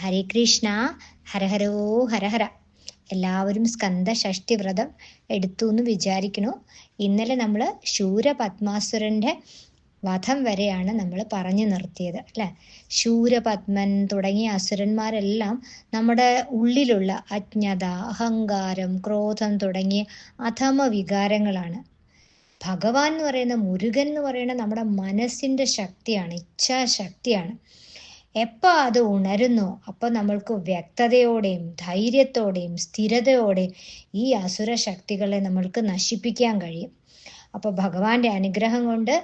ഹരേ കൃഷ്ണ ഹരഹരോ ഹരഹര എല്ലാവരും സ്കന്ദ ഷഷ്ടി വ്രതം എടുത്തു എന്ന് വിചാരിക്കണു ഇന്നലെ നമ്മൾ ശൂരപത്മാസുരന്റെ വധം വരെയാണ് നമ്മൾ പറഞ്ഞു നിർത്തിയത് അല്ലെ? ശൂരപത്മൻ തുടങ്ങിയ അസുരന്മാരെല്ലാം നമ്മുടെ ഉള്ളിലുള്ള അജ്ഞത അഹങ്കാരം ക്രോധം തുടങ്ങിയ അധമ വികാരങ്ങളാണ്. ഭഗവാൻ എന്ന് പറയുന്ന മുരുകൻ എന്ന് പറയുന്ന നമ്മുടെ മനസ്സിന്റെ ശക്തിയാണ് ഇച്ഛാശക്തിയാണ്. എപ്പോൾ അത് ഉണരുന്നോ? അപ്പോൾ നമ്മൾക്ക് വ്യക്തതയോടെയും ധൈര്യത്തോടെയും സ്ഥിരതയോടെയും ഈ അസുര ശക്തികളെ നമ്മൾക്ക് നശിപ്പിക്കാൻ കഴിയും. അപ്പോൾ ഭഗവാന്റെ അനുഗ്രഹം കൊണ്ട്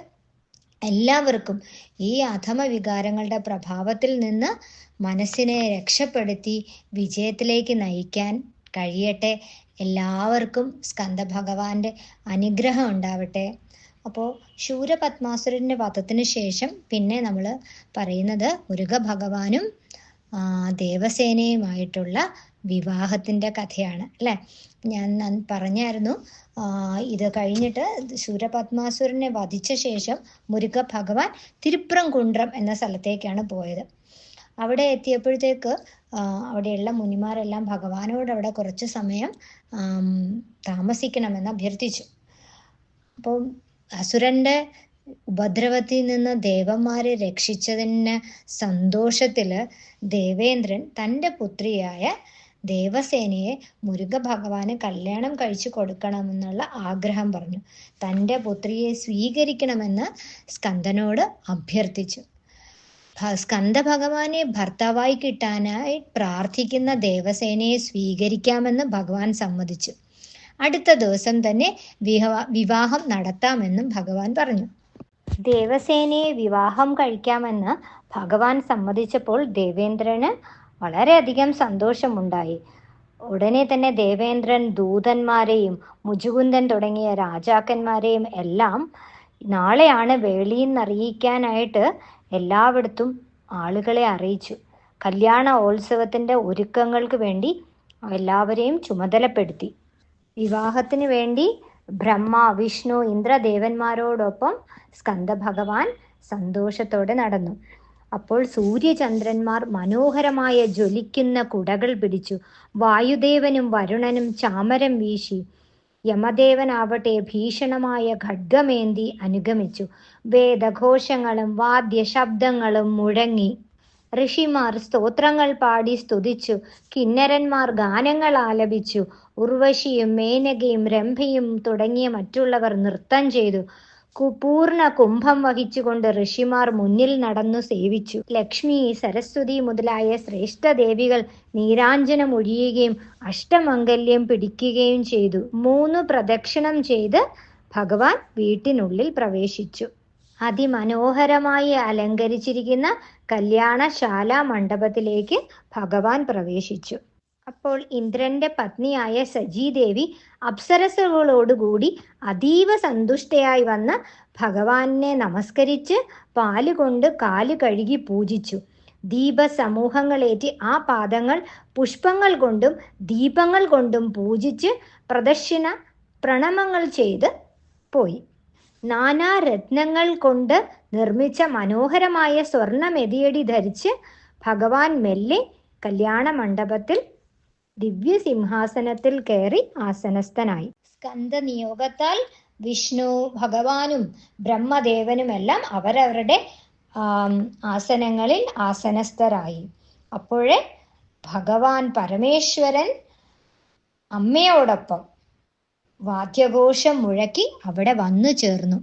എല്ലാവർക്കും ഈ അധമ വികാരങ്ങളുടെ പ്രഭാവത്തിൽ നിന്ന് മനസ്സിനെ രക്ഷപ്പെടുത്തി വിജയത്തിലേക്ക് നയിക്കാൻ കഴിയട്ടെ. എല്ലാവർക്കും സ്കന്ദ ഭഗവാന്റെ അനുഗ്രഹം ഉണ്ടാവട്ടെ. അപ്പോൾ ശൂരപത്മാസുരന്റെ വധത്തിന് ശേഷം പിന്നെ നമ്മൾ പറയുന്നത് മുരുക ഭഗവാനും ദേവസേനയുമായിട്ടുള്ള വിവാഹത്തിന്റെ കഥയാണ് അല്ലെ? ഞാൻ പറഞ്ഞായിരുന്നു ഇത് കഴിഞ്ഞിട്ട് ശൂരപത്മാസുരനെ വധിച്ച ശേഷം മുരുക ഭഗവാൻ തിരുപ്രംകുണ്ട്രം എന്ന സ്ഥലത്തേക്കാണ് പോയത്. അവിടെ എത്തിയപ്പോഴത്തേക്ക് അവിടെയുള്ള മുനിമാരെല്ലാം ഭഗവാനോട് അവിടെ കുറച്ച് സമയം താമസിക്കണമെന്ന് അഭ്യർത്ഥിച്ചു. അപ്പം അസുരന്റെ ഉപദ്രവത്തിൽ നിന്ന് ദേവന്മാരെ രക്ഷിച്ചതിന് സന്തോഷത്തിൽ ദേവേന്ദ്രൻ തന്റെ പുത്രിയായ ദേവസേനയെ മുരുക ഭഗവാന് കല്യാണം കഴിച്ചു കൊടുക്കണമെന്നുള്ള ആഗ്രഹം പറഞ്ഞു. തന്റെ പുത്രിയെ സ്വീകരിക്കണമെന്ന് സ്കന്ദനോട് അഭ്യർത്ഥിച്ചു. സ്കന്ദ ഭഗവാനെ ഭർത്താവായി കിട്ടാനായി പ്രാർത്ഥിക്കുന്ന ദേവസേനയെ സ്വീകരിക്കാമെന്ന് ഭഗവാൻ സമ്മതിച്ചു. അടുത്ത ദിവസം തന്നെ വിവാഹം നടത്താമെന്നും ഭഗവാൻ പറഞ്ഞു. ദേവസേനയെ വിവാഹം കഴിക്കാമെന്ന് ഭഗവാൻ സമ്മതിച്ചപ്പോൾ ദേവേന്ദ്രന് വളരെയധികം സന്തോഷമുണ്ടായി. ഉടനെ തന്നെ ദേവേന്ദ്രൻ ദൂതന്മാരെയും മുജുകുന്ദൻ തുടങ്ങിയ രാജാക്കന്മാരെയും എല്ലാം നാളെയാണ് വേളിയെന്നറിയിക്കാനായിട്ട് എല്ലായിടത്തും ആളുകളെ അറിയിച്ചു. കല്യാണ ഉത്സവത്തിന്റെ ഒരുക്കങ്ങൾക്ക് വേണ്ടി എല്ലാവരെയും ചുമതലപ്പെടുത്തി. വിവാഹത്തിന് വേണ്ടി ബ്രഹ്മ വിഷ്ണു ഇന്ദ്രദേവന്മാരോടൊപ്പം സ്കന്ദ ഭഗവാൻ സന്തോഷത്തോടെ നടന്നു. അപ്പോൾ സൂര്യചന്ദ്രന്മാർ മനോഹരമായ ജ്വലിക്കുന്ന കുടകൾ പിടിച്ചു. വായുദേവനും വരുണനും ചാമരം വീശി. യമദേവനാവട്ടെ ഭീഷണമായ ഖഡ്ഗമേന്തി അനുഗമിച്ചു. വേദഘോഷങ്ങളും വാദ്യശബ്ദങ്ങളും മുഴങ്ങി. ഋഷിമാർ സ്തോത്രങ്ങൾ പാടി സ്തുതിച്ചു. കിന്നരന്മാർ ഗാനങ്ങൾ ആലപിച്ചു. ഉർവശിയും മേനകയും രംഭയും തുടങ്ങിയ മറ്റുള്ളവർ നൃത്തം ചെയ്തു. പൂർണ കുംഭം വഹിച്ചുകൊണ്ട് ഋഷിമാർ മുന്നിൽ നടന്നു സേവിച്ചു. ലക്ഷ്മി സരസ്വതി മുതലായ ശ്രേഷ്ഠ ദേവികൾ നീരാഞ്ജനം ഒഴിയുകയും അഷ്ടമംഗല്യം പിടിക്കുകയും ചെയ്തു. മൂന്ന് പ്രദക്ഷിണം ചെയ്ത് ഭഗവാൻ വീട്ടിനുള്ളിൽ പ്രവേശിച്ചു. അതിമനോഹരമായി അലങ്കരിച്ചിരിക്കുന്ന കല്യാണശാല മണ്ഡപത്തിലേക്ക് ഭഗവാൻ പ്രവേശിച്ചു. അപ്പോൾ ഇന്ദ്രന്റെ പത്നിയായ സജീദേവി അപ്സരസുകളോടുകൂടി അതീവ സന്തുഷ്ടയായി വന്ന് ഭഗവാനെ നമസ്കരിച്ച് പാലുകൊണ്ട് കാൽ കഴുകി പൂജിച്ചു. ദീപസമൂഹങ്ങളേറ്റി ആ പാദങ്ങൾ പുഷ്പങ്ങൾ കൊണ്ടും ദീപങ്ങൾ കൊണ്ടും പൂജിച്ച് പ്രദക്ഷിണ പ്രണമങ്ങൾ ചെയ്ത് പോയി. നാനാ രത്നങ്ങൾ കൊണ്ട് നിർമ്മിച്ച മനോഹരമായ സ്വർണ മെതിയടി ധരിച്ച് ഭഗവാൻ മെല്ലെ കല്യാണ മണ്ഡപത്തിൽ ദിവ്യ സിംഹാസനത്തിൽ കയറി ആസനസ്ഥനായി. സ്കന്ദ നിയോഗത്താൽ വിഷ്ണു ഭഗവാനും ബ്രഹ്മദേവനുമെല്ലാം അവരവരുടെ ആസനങ്ങളിൽ ആസനസ്ഥരായി. അപ്പോഴേ ഭഗവാൻ പരമേശ്വരൻ അമ്മയോടൊപ്പം വാദ്യഘോഷം മുഴക്കി അവിടെ വന്നു ചേർന്നു.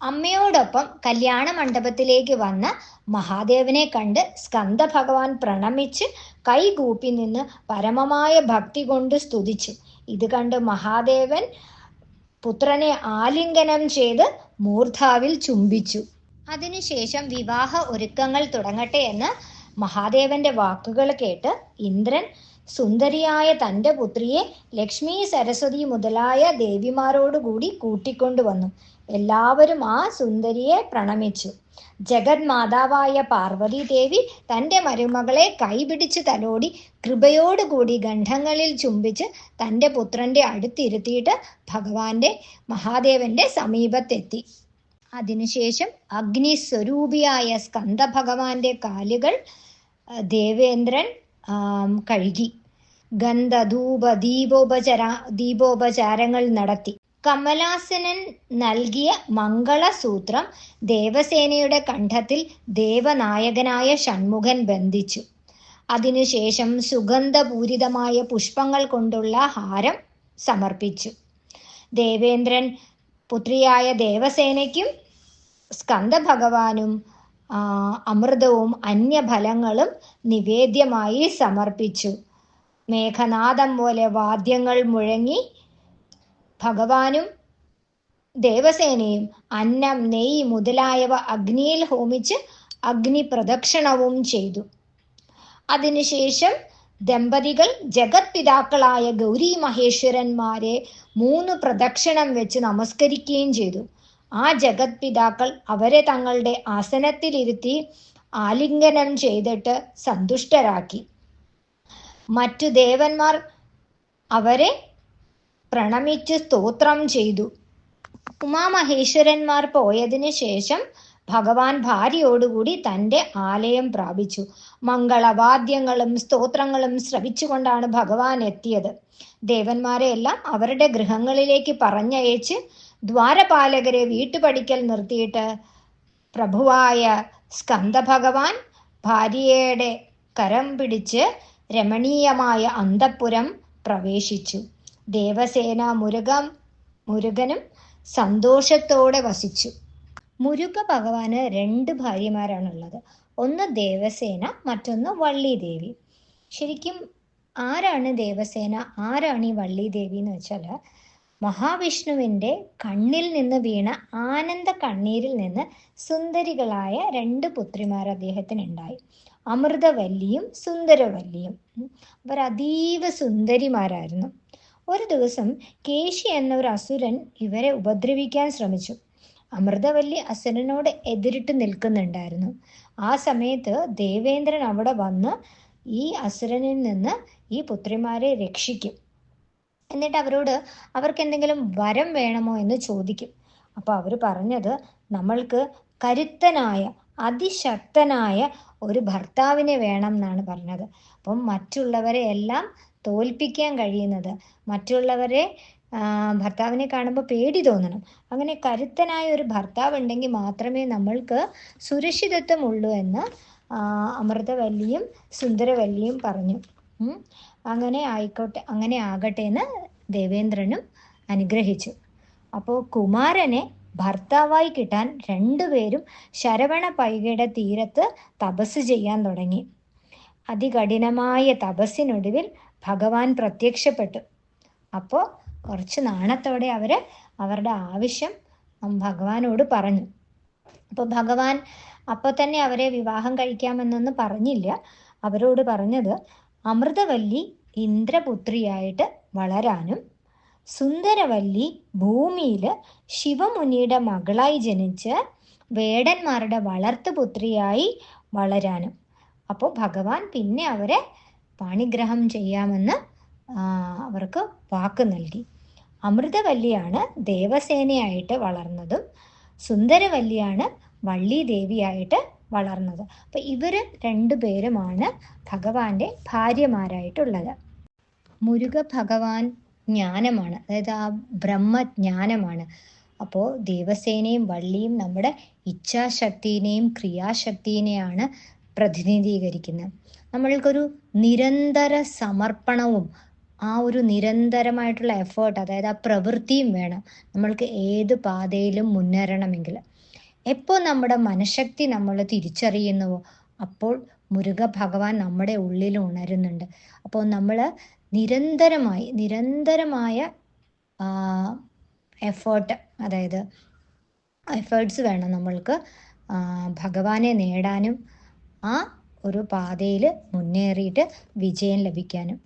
അമ്മയോടൊപ്പം കല്യാണ മണ്ഡപത്തിലേക്ക് വന്ന മഹാദേവനെ കണ്ട് സ്കന്ദ ഭഗവാൻ പ്രണമിച്ച് കൈകൂപ്പി നിന്ന് പരമമായ ഭക്തി കൊണ്ട് സ്തുതിച്ചു. ഇത് കണ്ട് മഹാദേവൻ പുത്രനെ ആലിംഗനം ചെയ്ത് മൂർധാവിൽ ചുംബിച്ചു. അതിനുശേഷം വിവാഹ ഒരുക്കങ്ങൾ തുടങ്ങട്ടെ എന്ന് മഹാദേവന്റെ വാക്കുകൾ കേട്ട് ഇന്ദ്രൻ സുന്ദരിയായ തന്റെ പുത്രിയെ ലക്ഷ്മി സരസ്വതി മുതലായ ദേവിമാരോടുകൂടി കൂട്ടിക്കൊണ്ടുവന്നു എല്ലാവരും ആ സുന്ദരിയെ പ്രണമിച്ചു. ജഗത് മാതാവായ പാർവതി ദേവി തന്റെ മരുമകളെ കൈപിടിച്ച് തലോടി കൃപയോടുകൂടി ഗന്ധങ്ങളിൽ ചുംബിച്ച് തന്റെ പുത്രന്റെ അടുത്തിരുത്തിയിട്ട് ഭഗവാന്റെ മഹാദേവന്റെ സമീപത്തെത്തി. അതിനുശേഷം അഗ്നിസ്വരൂപിയായ സ്കന്ദ ഭഗവാന്റെ കാലുകൾ ദേവേന്ദ്രൻ കഴുകി. ഗന്ധധൂപ ദീപോപചര ദീപോപചാരങ്ങൾ നടത്തി. കമലാസനൻ നൽകിയ മംഗളസൂത്രം ദേവസേനയുടെ കണ്ഠത്തിൽ ദേവനായകനായ ഷൺമുഖൻ ബന്ധിച്ചു. അതിനുശേഷം സുഗന്ധപൂരിതമായ പുഷ്പങ്ങൾ കൊണ്ടുള്ള ഹാരം സമർപ്പിച്ചു. ദേവേന്ദ്രൻ പുത്രിയായ ദേവസേനയ്ക്കും സ്കന്ദഭഗവാനും അമൃതവും അന്യഫലങ്ങളും നിവേദ്യമായി സമർപ്പിച്ചു. മേഘനാഥം പോലെ വാദ്യങ്ങൾ മുഴങ്ങി ഭഗവാനും ദേവസേനയും അന്നം നെയ്യ് മുതലായവ അഗ്നിയിൽ ഹോമിച്ച് അഗ്നി പ്രദക്ഷിണവും ചെയ്തു. അതിനുശേഷം ദമ്പതികൾ ജഗത് പിതാക്കളായ ഗൗരി മഹേശ്വരന്മാരെ മൂന്ന് പ്രദക്ഷിണം വെച്ച് നമസ്കരിക്കുകയും ചെയ്തു. ആ ജഗത് പിതാക്കൾ അവരെ തങ്ങളുടെ ആസനത്തിലിരുത്തി ആലിംഗനം ചെയ്തിട്ട് സന്തുഷ്ടരാക്കി. മറ്റു ദേവന്മാർ അവരെ പ്രണമിച്ച് സ്തോത്രം ചെയ്തു. ഉമാമഹേശ്വരന്മാർ പോയതിനു ശേഷം ഭഗവാൻ ഭാര്യയോടുകൂടി തന്റെ ആലയം പ്രാപിച്ചു. മംഗളവാദ്യങ്ങളും സ്തോത്രങ്ങളും ശ്രവിച്ചുകൊണ്ടാണ് ഭഗവാൻ എത്തിയത്. ദേവന്മാരെ എല്ലാം അവരുടെ ഗൃഹങ്ങളിലേക്ക് പറഞ്ഞയച്ച് ദ്വാരപാലകരെ വീട്ടുപടിക്കൽ നിർത്തിയിട്ട് പ്രഭുവായ സ്കന്ദഭഗവാൻ ഭാര്യയുടെ കരം പിടിച്ച് രമണീയമായ അന്തപ്പുരം പ്രവേശിച്ചു. ദേവസേന മുരുകം മുരുകനും സന്തോഷത്തോടെ വസിച്ചു. മുരുക ഭഗവാന് രണ്ട് ഭാര്യമാരാണുള്ളത്. ഒന്ന് ദേവസേന മറ്റൊന്ന് വള്ളി ദേവി ശരിക്കും ആരാണ് ദേവസേന? ആരാണ് ഈ വള്ളി ദേവി എന്ന് വെച്ചാൽ മഹാവിഷ്ണുവിന്റെ കണ്ണിൽ നിന്ന് വീണ ആനന്ദ കണ്ണീരിൽ നിന്ന് സുന്ദരികളായ രണ്ട് പുത്രിമാർ അദ്ദേഹത്തിന് ഉണ്ടായി അമൃതവല്ലിയും സുന്ദരവല്ലിയും. അവർ അതീവ സുന്ദരിമാരായിരുന്നു. ഒരു ദിവസം കേശി എന്നൊരു അസുരൻ ഇവരെ ഉപദ്രവിക്കാൻ ശ്രമിച്ചു. അമൃതവല്ലി അസുരനോട് എതിരിട്ട് നിൽക്കുന്നുണ്ടായിരുന്നു. ആ സമയത്ത് ദേവേന്ദ്രൻ അവിടെ വന്ന് ഈ അസുരനിൽ നിന്ന് ഈ പുത്രിമാരെ രക്ഷിക്കും. എന്നിട്ട് അവരോട് അവർക്ക് എന്തെങ്കിലും വരം വേണമോ എന്ന് ചോദിക്കും. അപ്പോൾ അവർ പറഞ്ഞത് നമ്മൾക്ക് കരുത്തനായ അതിശക്തനായ ഒരു ഭർത്താവിനെ വേണം എന്നാണ് പറഞ്ഞത്. അപ്പം മറ്റുള്ളവരെ എല്ലാം തോൽപ്പിക്കാൻ കഴിയുന്നത് മറ്റുള്ളവരെ ഭർത്താവിനെ കാണുമ്പോൾ പേടി തോന്നണം. അങ്ങനെ കരുത്തനായ ഒരു ഭർത്താവ് ഉണ്ടെങ്കിൽ മാത്രമേ നമ്മൾക്ക് സുരക്ഷിതത്വമുള്ളൂ എന്ന് അമൃതവല്ലിയും സുന്ദരവല്ലിയും പറഞ്ഞു. അങ്ങനെ ആയിക്കോട്ടെ അങ്ങനെ ആകട്ടെ എന്ന് ദേവേന്ദ്രനും അനുഗ്രഹിച്ചു. അപ്പോൾ കുമാരനെ ഭർത്താവായി കിട്ടാൻ രണ്ടുപേരും ശരവണ പൈകയുടെ തീരത്ത് തപസ് ചെയ്യാൻ തുടങ്ങി. അതികഠിനമായ തപസ്സിനൊടുവിൽ ഭഗവാൻ പ്രത്യക്ഷപ്പെട്ടു. അപ്പോൾ കുറച്ച് നാണത്തോടെ അവർ അവരുടെ ആവശ്യം ഭഗവാനോട് പറഞ്ഞു. അപ്പോൾ ഭഗവാൻ അപ്പോൾ തന്നെ അവരെ വിവാഹം കഴിക്കാമെന്നൊന്നും പറഞ്ഞില്ല. അവരോട് പറഞ്ഞത് അമൃതവല്ലി ഇന്ദ്രപുത്രിയായിട്ട് വളരാനും സുന്ദരവല്ലി ഭൂമിയിൽ ശിവമുനിയുടെ മകളായി ജനിച്ച് വേടന്മാരുടെ വളർത്തുപുത്രിയായി വളരാനും. അപ്പോൾ ഭഗവാൻ പിന്നെ അവരെ പാണിഗ്രഹം ചെയ്യാമെന്ന് അവർക്ക് വാക്ക് നൽകി. അമൃതവല്ലിയാണ് ദേവസേനയായിട്ട് വളർന്നതും സുന്ദരവല്ലിയാണ് വള്ളി ദേവിയായിട്ട് വളർന്നത്. അപ്പം ഇവർ രണ്ടുപേരുമാണ് ഭഗവാന്റെ ഭാര്യമാരായിട്ടുള്ളത്. മുരുക ഭഗവാൻ ജ്ഞാനമാണ്. അതായത് ആ ബ്രഹ്മജ്ഞാനമാണ്. അപ്പോൾ ദേവസേനയും വള്ളിയും നമ്മുടെ ഇച്ഛാശക്തിനെയും ക്രിയാശക്തിനെയാണ് പ്രതിനിധീകരിക്കുന്നത് നമ്മൾക്കൊരു നിരന്തര സമർപ്പണവും ആ ഒരു നിരന്തരമായിട്ടുള്ള എഫേർട്ട് അതായത് ആ പ്രവൃത്തിയും വേണം. നമ്മൾക്ക് ഏത് പാതയിലും മുന്നേറണമെങ്കിൽ. എപ്പോൾ നമ്മുടെ മനഃശക്തി നമ്മൾ തിരിച്ചറിയുന്നുവോ അപ്പോൾ മുരുക ഭഗവാൻ നമ്മുടെ ഉള്ളിൽ ഉണരുന്നുണ്ട്. അപ്പോൾ നമ്മൾ നിരന്തരമായി നിരന്തരമായ എഫേർട്ട് അതായത് എഫേർട്സ് വേണം നമ്മൾക്ക് ഭഗവാനെ നേടാനും ആ ഒരു പാതയിൽ മുന്നേറിയിട്ട് വിജയം ലഭിക്കാനും.